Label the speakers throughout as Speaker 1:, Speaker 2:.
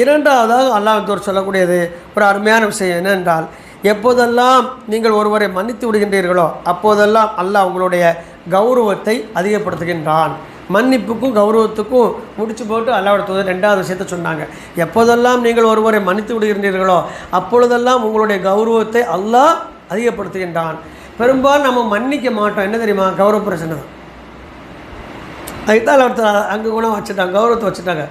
Speaker 1: இரண்டாவதாக அல்லாஹ் சொல்லக்கூடியது ஒரு அருமையான விஷயம் என்னென்றால் எப்போதெல்லாம் நீங்கள் ஒருவரை மன்னித்து விடுகின்றீர்களோ அப்போதெல்லாம் அல்லாஹ் உங்களுடைய கௌரவத்தை அதிகப்படுத்துகின்றான். மன்னிப்புக்கும் கௌரவத்துக்கும் முடிச்சு போட்டு அல்லாவோட தூதர் ரெண்டாவது விஷயத்த சொன்னாங்க. எப்போதெல்லாம் நீங்கள் ஒருவரை மன்னித்து விடுகின்றீர்களோ அப்பொழுதெல்லாம் உங்களுடைய கௌரவத்தை அல்லாஹ் அதிகப்படுத்துகின்றான். பெரும்பாலும் நம்ம மன்னிக்க மாட்டோம். என்ன தெரியுமா? கௌரவ பிரச்சனை தான். அதுதான் ஒருத்தர் அங்கே கூட வச்சுட்டாங்க கௌரவத்தை வச்சுட்டாங்க.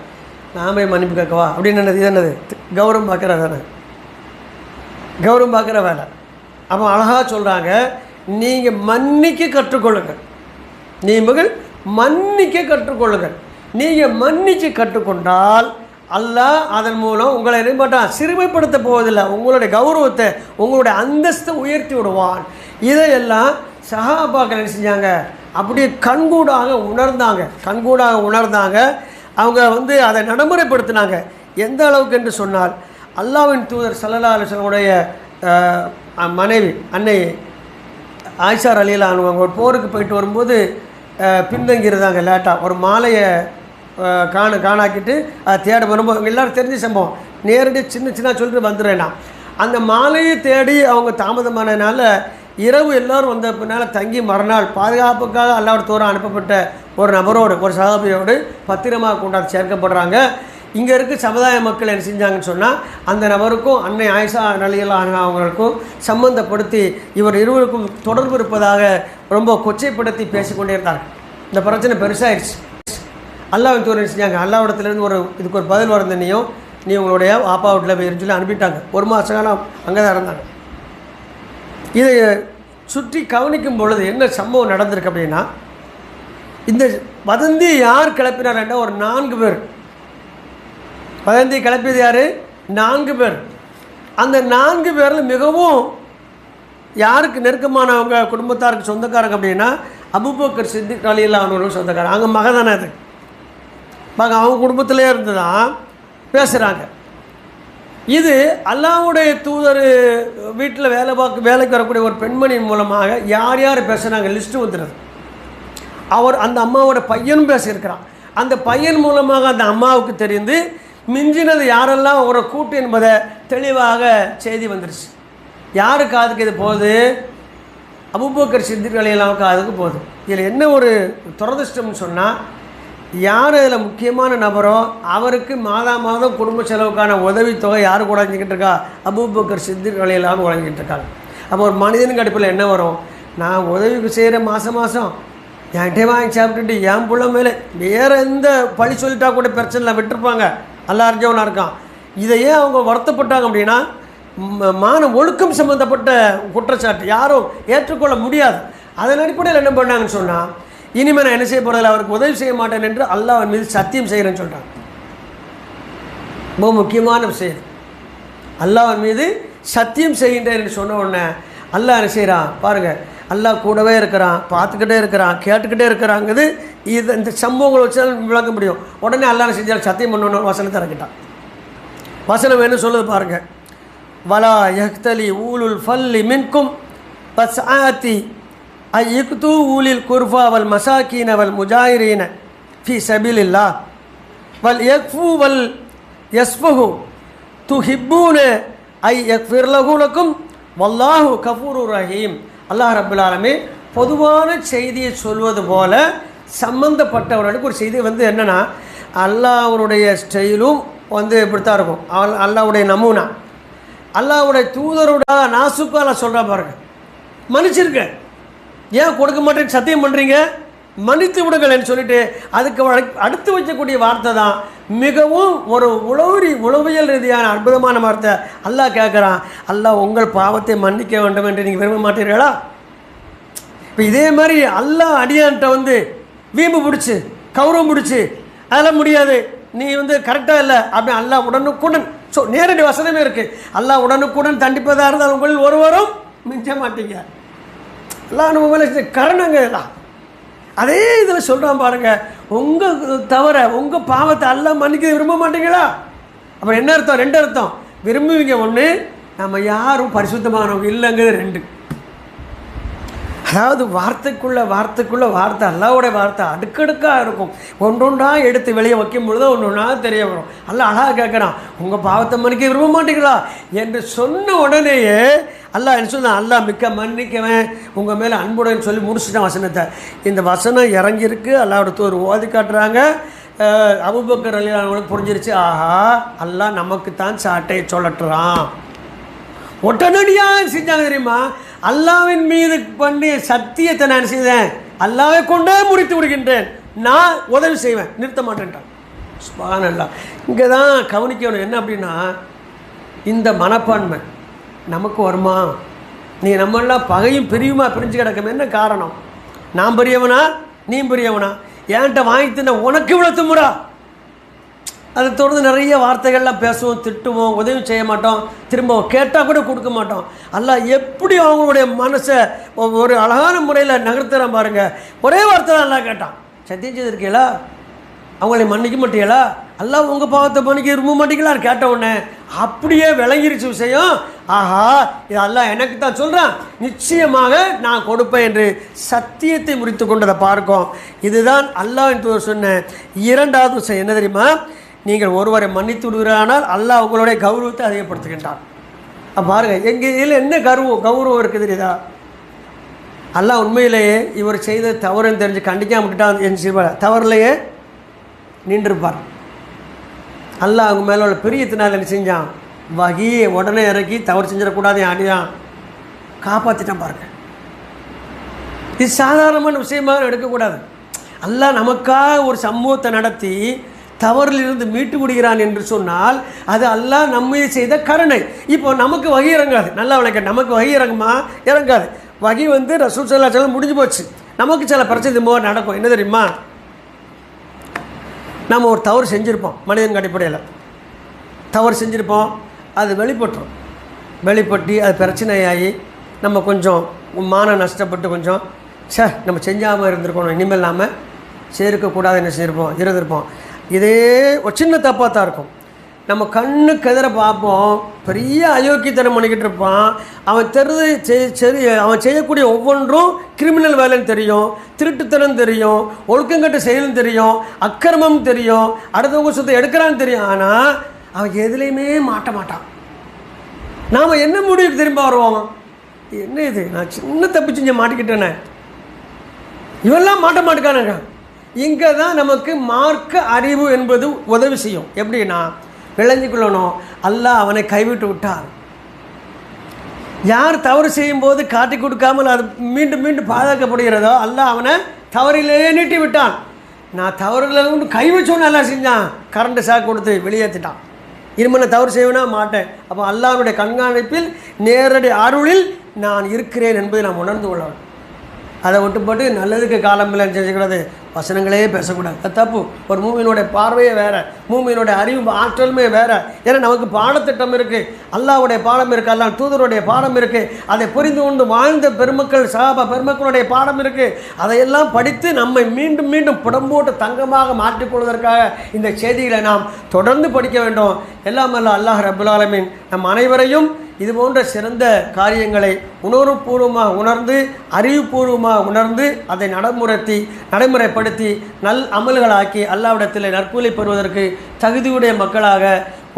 Speaker 1: நான் போய் மன்னிப்பு கேட்கவா அப்படின்னு என்னது? இது என்னது? கௌரவம் பார்க்குற வேலை. கௌரவம் பார்க்குற வேலை. அப்போ அழகாக சொல்கிறாங்க நீங்கள் மன்னிக்க கற்றுக்கொள்ளுங்கள். நீங்கள் மன்னிக்க கற்றுக்கொள்ளுங்கள். நீங்கள் மன்னித்து கற்றுக்கொண்டால் அல்லாஹ் அதன் மூலம் உங்களை என்ன சிறுமைப்படுத்த போவதில்லை. உங்களுடைய கௌரவத்தை உங்களுடைய அந்தஸ்தை உயர்த்தி விடுவான். இதையெல்லாம் சஹாபாக்கள் என்ன செஞ்சாங்க? அப்படியே கண்கூடாக உணர்ந்தாங்க. கண்கூடாக உணர்ந்தாங்க. அவங்க வந்து அதை நடைமுறைப்படுத்தினாங்க. எந்த அளவுக்கு என்று சொன்னால் அல்லாவின் தூதர் சல்லல்லா அலிஸ்லமுடைய மனைவி அன்னை ஆயிஷார் அலியில் அவங்க ஒரு போருக்கு போயிட்டு வரும்போது பின்தங்கியிருந்தாங்க லேட்டாக ஒரு மாலையை காண காணாக்கிட்டு அதை தேட வரும்போது எல்லோரும் தெரிஞ்ச சம்பவம். நேரடியாக சின்ன சின்ன சொல்லிட்டு வந்துடுறேன் நான். அந்த மாலையை தேடி அவங்க தாமதமானதுனால இரவு எல்லோரும் வந்த பின்னால் தங்கி மறுநாள் பாதுகாப்புக்காக அல்லாவோட தூரம் அனுப்பப்பட்ட ஒரு நபரோடு ஒரு சகாபியோடு பத்திரமாக கொண்டாந்து சேர்க்கப்படுறாங்க. இங்கே இருக்க சமுதாய மக்கள் என்ன செஞ்சாங்கன்னு சொன்னால் அந்த நபருக்கும் அன்னை ஆயிஷா நலியலான அவங்களுக்கும் சம்மந்தப்படுத்தி இவர் இருவருக்கும் தொடர்பு இருப்பதாக ரொம்ப கொச்சைப்படுத்தி பேசிக்கொண்டே இருந்தார் இந்த பிரச்சனை பெருசாகிடுச்சு அல்லாவின் தூரம் என்ன செஞ்சாங்க அல்லாவிடத்துலேருந்து ஒரு இதுக்கு ஒரு பதில் வரந்தனையும் நீ உங்களுடைய ஆப்பா வீட்டில் போய் சொல்லி அனுப்பிட்டாங்க. ஒரு மாத காலம் அங்கே தான் இருந்தாங்க. இதை சுற்றி கவனிக்கும் பொழுது என்ன சம்பவம் நடந்திருக்கு அப்படின்னா இந்த வதந்தி யார் கிளப்பினார்னா ஒரு நான்கு பேர். வதந்தி கிளப்பியது யார்? நான்கு பேர். அந்த நான்கு பேரில் மிகவும் யாருக்கு நெருக்கமானவங்க குடும்பத்தாருக்கு சொந்தக்காரங்க அப்படின்னா அபுபக்கர் சித்திக் அலியில் அவங்களுக்கு சொந்தக்காரன் அவங்க மக தானே அது. பாங்க அவங்க குடும்பத்திலே இருந்து தான் பேசுகிறாங்க இது அல்லாவுடைய தூதர் வீட்டில் வேலை பார்க்க வேலைக்கு வரக்கூடிய ஒரு பெண்மணியின் மூலமாக யார் யார் பேசுகிறாங்க லிஸ்ட்டு வந்துடுது அவர் அந்த அம்மாவோட பையனும் பேசியிருக்கிறான். அந்த பையன் மூலமாக அந்த அம்மாவுக்கு தெரிந்து மிஞ்சினது யாரெல்லாம் ஒரு கூட்டு என்பதை தெளிவாக செய்தி வந்துருச்சு. யாரு காதுக்கு இது போகுது? அபுபக்கர் சித்திக் அலியெல்லாம் காதுக்கு போகுது. இதில் என்ன ஒரு துரதிர்ஷ்டம்னு சொன்னால் யார் இதில் முக்கியமான நபரோ? அவருக்கு மாதா மாதம் குடும்ப செலவுக்கான உதவித்தொகை யார் வழங்கிக்கிட்டு இருக்கா? அபூபக்கர் சித்திக் அலியெல்லாம் வழங்கிட்டு இருக்காங்க. அப்போ ஒரு மனிதனுக்கு அடுப்பில் என்ன வரும்? நான் உதவிக்கு செய்கிற மாதம் மாதம் என்கிட்டே வாங்கி சாப்பிட்டுட்டு என் பிள்ளை மேலே வேறு எந்த பழி சொல்லிட்டா கூட பிரச்சனை விட்டுருப்பாங்க. நல்லா அறிஞ்சவனாக இருக்கான். இதையே அவங்க வருத்தப்பட்டாங்க அப்படின்னா மான ஒழுக்கம் சம்மந்தப்பட்ட குற்றச்சாட்டு யாரும் ஏற்றுக்கொள்ள முடியாது. அதன் அடிப்படையில் என்ன பண்ணாங்கன்னு சொன்னால் இனிமேல் நான் என்ன செய்ய போகிறதில்ல அவருக்கு உதவி செய்ய மாட்டேன் என்று அல்லாஹ் அவன் மீது சத்தியம் செய்கிறேன்னு சொல்கிறான் ரொம்ப முக்கியமான விஷயம். அல்லாஹ் அவன் மீது சத்தியம் செய்கின்றேன் என்று சொன்ன உடனே அல்லாஹ் என்ன செய்கிறான் பாருங்கள் அல்லாஹ் கூடவே இருக்கிறான் பார்த்துக்கிட்டே இருக்கிறான் கேட்டுக்கிட்டே இருக்கிறாங்கிறது இது இந்த சம்பவங்களை வச்சு விளக்க முடியும். உடனே அல்லாஹ் செஞ்சால் சத்தியம் பண்ணணும் வசனத்தை இறக்கிட்டான். வசனம் என்ன சொல்லுது பாருங்கள் வலா எஹ்தலி ஊலுல் ஃபல்லி மின்கும் பஸ் ஆத்தி இக்து ஊலில் குர்ஃபா வல் மசாக்கீன வல் முஜாயிரீன ஃபி சபிலில்லா வல் யக்ஃபு வல் எஸ்ஃபஹு து ஹிப்பூன ஐ எக்ஃபிர்லகுலக்கும் வல்லாஹு கஃபூரு ரஹீம். அல்லாஹ் ரபுல் பொதுவான செய்தியை சொல்வது போல சம்பந்தப்பட்டவர்களுக்கு ஒரு செய்தி வந்து என்னென்னா அல்லாஹனுடைய ஸ்டைலும் வந்து இப்படித்தான் இருக்கும். அவள் அல்லாஹ்வுடைய நமூனா. அல்லாஹ்வுடைய தூதரோட நாசுக்கால சொல்கிறா பாருங்க. மன்னிச்சிருக்கேன் ஏன் கொடுக்க மாட்டேன்னு சத்தியம் பண்ணுறீங்க மன்னித்து விடுங்களேன்னு சொல்லிட்டு அதுக்கு அடுத்து வைக்கக்கூடிய வார்த்தை தான். மிகவும் ஒரு உளவுரி உளவியல் ரீதியான அற்புதமான வார்த்தை. அல்லாஹ் கேட்குறான் அல்லாஹ் உங்கள் பாவத்தை மன்னிக்க வேண்டும் என்று நீங்கள் விரும்ப மாட்டீர்களா? இப்போ இதே மாதிரி அல்லாஹ் அடியான்ட்ட வந்து வீம்பு பிடிச்சி கௌரவம் பிடிச்சி அதெல்லாம் முடியாது. நீ வந்து கரெக்டாக இல்லை. அப்படி அல்லாஹ் உடனுக்குடன் ஸோ நேரடி வசனமே இருக்குது அல்லாஹ் உடனுக்குடன் தண்டிப்பதாக இருந்தால் உங்களில் ஒருவரும் மிஞ்ச மாட்டீங்க. எல்லாம் நம்ம மேலே செஞ்ச இதெல்லாம். அதே இதில் சொல்கிறான் பாருங்கள் உங்கள் தவிர உங்கள் பாவத்தை எல்லாம் மன்னிக்க விரும்ப மாட்டீங்களா? அப்போ என்ன அர்த்தம்? ரெண்டு அர்த்தம். விரும்புவீங்க ஒன்று நம்ம யாரும் பரிசுத்தமானவங்க இல்லைங்கிறது ரெண்டு. அதாவது வார்த்தைக்குள்ள வார்த்தைக்குள்ள வார்த்தை அல்லாவுடைய வார்த்தை அடுக்கடுக்காக இருக்கும். ஒன்றொன்றா எடுத்து வெளியே வைக்கும் பொழுது ஒன்று ஒன்றா தெரிய வரும். அல்ல அழகாக கேட்குறான் உங்கள் பாவத்தை மன்னிக்க விரும்ப மாட்டீங்களா? என்று சொன்ன உடனேயே அல்லாஹ் என்ன சொன்னான் அல்லா மிக்க மன்னிக்கவன். உங்கள் மேலே அன்புடன் சொல்லி முடிச்சுட்டான் வசனத்தை. இந்த வசனம் இறங்கியிருக்கு. அல்லாவோட தூர் ஓதி காட்டுறாங்க. அபுபக்கர் அபூபக்கர் புரிஞ்சிருச்சு. ஆஹா அல்லாஹ் நமக்கு தான் சாட்டையை சொல்லட்டுறான் உடனடியாக செஞ்சாங்க தெரியுமா? அல்லாவின் மீது பண்ணி சத்தியத்தை நான் செய்தேன்? அல்லாவை கொண்டே முடித்து விடுகின்றேன். நான் உதவி செய்வேன். நிறுத்த மாட்டேன்ட்டான். சுபான் அல்லா இங்கே தான் கவனிக்கணும். என்ன அப்படின்னா இந்த மனப்பான்மை. நமக்கு வருமா? நீ நம்மளாம் பகையும் பிரியுமா பிரிஞ்சு கிடக்கும்? என்ன காரணம்? நான் பெரியவனா? நீ பெரியவனா? என்கிட்ட வாங்கி தின்ன உனக்கு இவ்வளோ துமுறா? அதை தொடர்ந்து நிறைய வார்த்தைகள்லாம் பேசுவோம் திட்டுவோம் உதவி செய்ய மாட்டோம் திரும்ப கேட்டால் கூட கொடுக்க மாட்டோம். அல்ல எப்படி அவங்களுடைய மனசை ஒரு அழகான முறையில் நகர்த்துறான் பாருங்கள் ஒரே வார்த்தை தான் நல்லா கேட்டான். சத்தியம் செய்திருக்கீங்களா? அவங்களை மன்னிக்க மாட்டீங்களா? எல்லாம் உங்கள் பாவத்தை மன்னிக்க விரும்ப மாட்டீங்களா கேட்ட உடனே அப்படியே விளங்கிருச்சு விஷயம். ஆஹா இது அல்லாஹ் எனக்கு தான் சொல்கிறான் நிச்சயமாக நான் கொடுப்பேன் என்று சத்தியத்தை முறித்து கொண்டதை பார்க்கும். இதுதான் அல்லாஹ் என்று சொன்ன இரண்டாவது விஷயம். என்ன தெரியுமா? நீங்கள் ஒருவரை மன்னித்து விடுகிறானால் அல்லாஹ் உங்களுடைய கௌரவத்தை அதிகப்படுத்துகின்றான். பாருங்கள் பாருங்க எங்கள் இதில் என்ன கௌரவம் கௌரவம் இருக்குது தெரியுதா? அல்லாஹ் உண்மையிலேயே இவர் செய்த தவறுன்னு தெரிஞ்சு கண்டிக்காம விட்டுட்டான் என் தவறுலையே நின்றுருப்பார் அல்லாஹ் அவங்க மேலே உள்ள பிரியத்தினால் என்ன செஞ்சான். வகையை உடனே இறக்கி தவறு செஞ்சிடக்கூடாது என் அடியான் காப்பாற்றிட்டான் பாருங்க. இது சாதாரணமான விஷயமாக எடுக்கக்கூடாது. அல்லாஹ் நமக்காக ஒரு சம்பவத்தை நடத்தி தவறிலிருந்து மீட்டு விடுகிறான் என்று சொன்னால் அது அல்லாஹ் நம்மை செய்த கருணை. இப்போ நமக்கு வகை இறங்காது. நல்லா விளக்க நமக்கு வகை இறங்குமா? இறங்காது. வகை வந்து ரசூல் சல்லா முடிஞ்சு போச்சு. நமக்கு சில பிரச்சனை திரும்ப நடக்கும். என்ன தெரியுமா? நம்ம ஒரு தவறு செஞ்சுருப்போம் மனிதன் அடிப்படையில். தவறு செஞ்சுருப்போம் அது வெளிப்பட்டுரும். வெளிப்பட்டு அது பிரச்சனையாகி நம்ம கொஞ்சம் மானம் நஷ்டப்பட்டு கொஞ்சம் சே நம்ம செஞ்சாமல் இருந்திருக்கணும். இனிமேல் நாம் சேர்க்கக்கூடாது என்ன செஞ்சுருப்போம் இருந்திருப்போம். இதே ஒரு சின்ன தப்பாக தான் இருக்கும். நம்ம கண்ணுக்கு எதிர பார்ப்போம். பெரிய அயோக்கியத்தனம் பண்ணிக்கிட்டு இருப்பான். அவன் தெரு செய்- சரி அவன் செய்யக்கூடிய ஒவ்வொன்றும் கிரிமினல் வேலைன்னு தெரியும். திருட்டுத்தனம் தெரியும். ஒழுக்கங்கட்ட செயலும் தெரியும். அக்கிரமம் தெரியும். அடுத்தவங்க சொத்தை எடுக்கிறான்னு தெரியும். ஆனால் அவன் எதுலேயுமே மாட்ட மாட்டான். நாம் என்ன முடிவுக்கு திரும்ப வருவோம்? என்ன இது? நான் சின்ன தப்பு செஞ்சு மாட்டிக்கிட்டேனே. இவெல்லாம் மாட்ட மாட்டுக்கானுங்க. இங்கே தான் நமக்கு மார்க்க அறிவு என்பது உதவி செய்யும். எப்படின்னா விளங்கிக்கொள்ளணும். அல்லாஹ் அவனை கைவிட்டு விட்டார் யார் தவறு செய்யும்போது காட்டி கொடுக்காமல் அது மீண்டும் மீண்டும் பாதுகாக்கப்படுகிறதோ அல்லாஹ் அவனை தவறிலேயே நீட்டி விட்டான். நான் தவறுகளை கொண்டு கை வச்சோன்னு நல்லா செஞ்சான். கரண்ட் ஷாக் கொடுத்து வெளியேற்றிட்டான் இருமனை தவறு செய்வேனா? மாட்டேன். அப்போ அல்லாஹ்வுடைய கண்காணிப்பில் நேரடி அருளில் நான் இருக்கிறேன் என்பதை நாம் உணர்ந்து கொள்ளணும் அதை விட்டுப்பட்டு நல்லதுக்கு காலமில்லை செஞ்சுக்கிறது வசனங்களே பேசக்கூடாது. அது தப்பு. ஒரு மூமியினுடைய பார்வையே வேறு. மூமியினுடைய அறிவு ஆற்றலுமே வேறு. ஏன்னா நமக்கு பாடத்திட்டம் இருக்குது அல்லாவுடைய பாடம் இருக்குது அல்லாஹ் தூதருடைய பாடம் இருக்குது அதை புரிந்து கொண்டு வாழ்ந்த பெருமக்கள் சாப பெருமக்களுடைய பாடம் இருக்குது அதையெல்லாம் படித்து நம்மை மீண்டும் மீண்டும் புடம்போட்டு தங்கமாக மாற்றிக்கொள்வதற்காக இந்த செய்திகளை நாம் தொடர்ந்து படிக்க வேண்டும். எல்லாம் அல்ல அல்லாஹ் ரபுல் ஆலமீன் நம் அனைவரையும் இது போன்ற சிறந்த காரியங்களை உணர்வுபூர்வமாக உணர்ந்து அறிவுபூர்வமாக உணர்ந்து அதை நடைமுறைத்தி நடைமுறைப்படுத்தி நல் அமல்களாக்கி அல்லாவிடத்தில் நற்கூலி பெறுவதற்கு தகுதியுடைய மக்களாக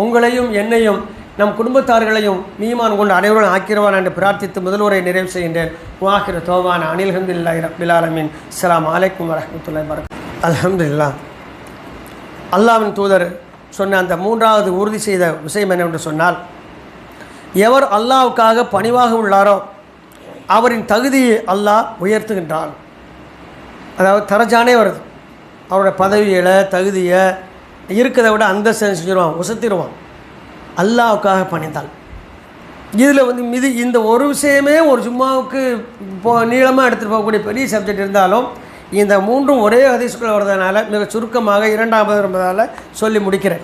Speaker 1: உங்களையும் என்னையும் நம் குடும்பத்தார்களையும் நீமான் கொண்டு அனைவரும் ஆக்கிரவான் என்று பிரார்த்தித்து முதல்வரை நிறைவு செய்கின்றேன். வாக்கிர தோவான அனில்ஹந்தில்லாஹி ரபில் ஆலமீன். அஸ்ஸலாமு அலைக்கும் வரஹ்மத்துல்லாஹி வரக் அலமதுல்லா அல்லாவின் தூதர் சொன்ன அந்த மூன்றாவது உறுதி செய்த விஷயம் என்னவென்று சொன்னால் எவர் அல்லாவுக்காக பணிவாக உள்ளாரோ அவரின் தகுதியை அல்லாஹ் உயர்த்துகின்றான். அதாவது தரஜானே வருது. அவரோட பதவிகளை தகுதியை இருக்கிறத விட அந்த செஞ்சிருவான்? உசத்திடுவான் அல்லாவுக்காக பணிந்தால் இதில் வந்து இது இந்த ஒரு விஷயமே ஒரு சும்மாவுக்கு இப்போ நீளமாக எடுத்துகிட்டு போகக்கூடிய பெரிய சப்ஜெக்ட் இருந்தாலும் இந்த மூன்றும் ஒரே ஹதீஸ்குள்ள வர்றதுனால மிக சுருக்கமாக இரண்டாவது என்பதால் சொல்லி முடிக்கிறேன்.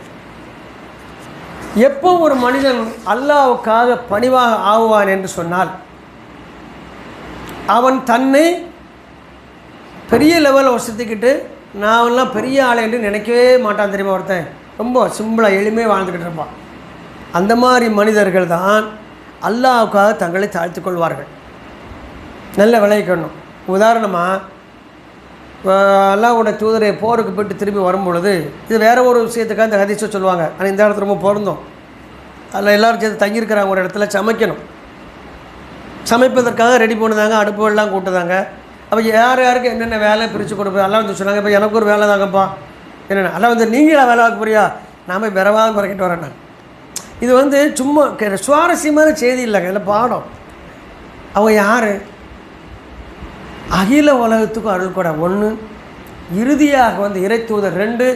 Speaker 1: எப்போ ஒரு மனிதன் அல்லாவுக்காக பணிவாக ஆகுவான் என்று சொன்னால் அவன் தன்னை பெரிய லெவலில் வசதிக்கிட்டு நான்லாம் பெரிய ஆளை என்று நினைக்கவே மாட்டான் தெரியுமா ஒருத்தன்? ரொம்ப சிம்பிளாக எளிமையாக வாழ்ந்துக்கிட்டு இருப்பான். அந்த மாதிரி மனிதர்கள் தான் அல்லாவுக்காக தங்களை தாழ்த்து கொள்வார்கள். நல்ல விளைவிக்கணும் உதாரணமாக அல்லாவோட தூதரை போருக்கு போயிட்டு திரும்பி வரும்பொழுது இது வேற ஒரு விஷயத்துக்காக இந்த ஹதீஸை சொல்லுவாங்க. ஆனால் இந்த இடத்துல ரொம்ப பொருந்தோம். அதில் எல்லோரும் சேர்த்து தங்கியிருக்கிறாங்க ஒரு இடத்துல சமைக்கணும். சமைப்பதற்காக ரெடி பண்ணுதாங்க அடுப்புகள்லாம் கூட்டுதாங்க அப்போ யார் யாருக்கு என்னென்ன வேலை பிரித்து கொடுப்பது எல்லாம் வந்து சொன்னாங்க இப்போ எனக்கு ஒரு வேலை தாங்கப்பா. என்னென்ன? அதெல்லாம் வந்து நீங்களா வேலை பார்க்க போறியா? நான் போய் குறைக்கிட்டு பறக்கிட்டு வரேன் நான். இது வந்து சும்மா சுவாரஸ்யமான செய்தி இல்லைங்க இல்லை பாடம். அவங்க யார்? அகில உலகத்துக்கும் அருள் கூட ஒன்று இறுதியாக வந்து இறை தூதர் ரெண்டு.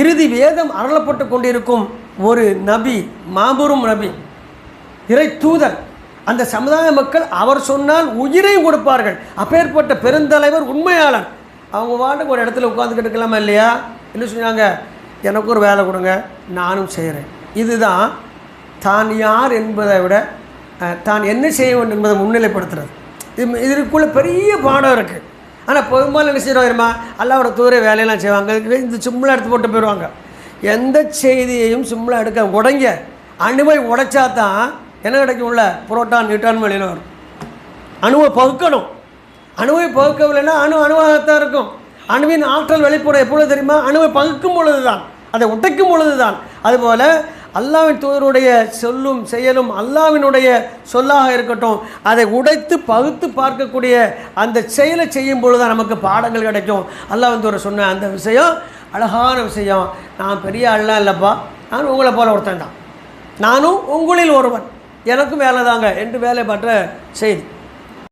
Speaker 1: இறுதி வேதம் அருளப்பட்டு கொண்டிருக்கும் ஒரு நபி மாபெரும் நபி இறை தூதர். அந்த சமுதாய மக்கள் அவர் சொன்னால் உயிரை கொடுப்பார்கள். அப்பேற்பட்ட பெருந்தலைவர் உண்மையாளன் அவங்க வாட்டுக்கு ஒரு இடத்துல உட்காந்துக்கிட்டு இருக்கலாமா இல்லையா? என்ன சொன்னாங்க? எனக்கு ஒரு வேலை கொடுங்க நானும் செய்கிறேன் இதுதான் தான் யார் என்பதை விட தான் என்ன செய்ய வேண்டும் என்பதை முன்னிலைப்படுத்துறது. இது இதுக்குள்ளே பெரிய பாடம் இருக்குது ஆனால் பெரும்பாலும் என்ன செய்கிறோம் தெரியுமா? அல்லாவோட தூர வேலையெல்லாம் செய்வாங்க. இந்த சிம்பிளாக எடுத்து போட்டு போயிடுவாங்க. எந்த செய்தியையும் சிம்பிளாக எடுக்க உடைங்க. அணுவை உடைச்சா தான் என்ன உள்ள? புரோட்டான் நியூட்டான் வெளியில் வரும். அணுவை பகுக்கணும். அணுவை பகுக்கவில்லைன்னா அணு அணுவாகத்தான் இருக்கும். அணுவின் ஆற்றல் வெளிப்படும் எப்பொழுது தெரியுமா? அணுவை பகுக்கும் பொழுது தான் அதை உடைக்கும் பொழுது தான் அதுபோல் அல்லாவின் தூதருடைய சொல்லும் செயலும் அல்லாவினுடைய சொல்லாக இருக்கட்டும் அதை உடைத்து பகுத்து பார்க்கக்கூடிய அந்த செயலை செய்யும் பொழுது தான் நமக்கு பாடங்கள் கிடைக்கும். அல்லாவின் தூதர் சொன்ன அந்த விஷயம் அழகான விஷயம். நான் பெரிய ஆள்லாம் இல்லைப்பா. நான் உங்களை போல ஒருத்தன் தான். நானும் உங்களில் ஒருவன். எனக்கும் வேலை தாங்க. என்று வேலை பற்ற செய்தி.